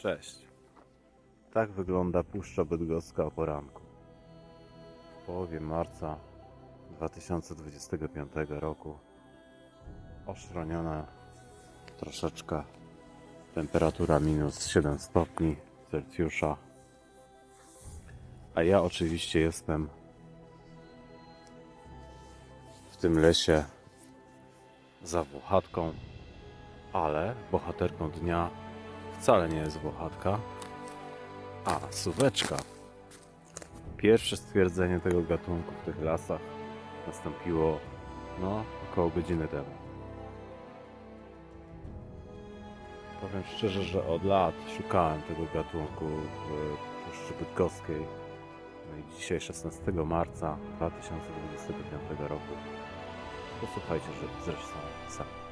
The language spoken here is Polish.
Cześć. Tak wygląda Puszcza Bydgoska o poranku. W połowie marca 2025 roku. Oszroniona troszeczkę. Temperatura minus 7 stopni Celsjusza. A ja oczywiście jestem w tym lesie za Włochatką, ale bohaterką dnia wcale nie jest Włochatka, a suweczka. Pierwsze stwierdzenie tego gatunku w tych lasach nastąpiło no około godziny temu. Powiem szczerze, że od lat szukałem tego gatunku w Puszczy Bydgoskiej. No i dzisiaj 16 marca 2025 roku. Posłuchajcie, że zresztą sami.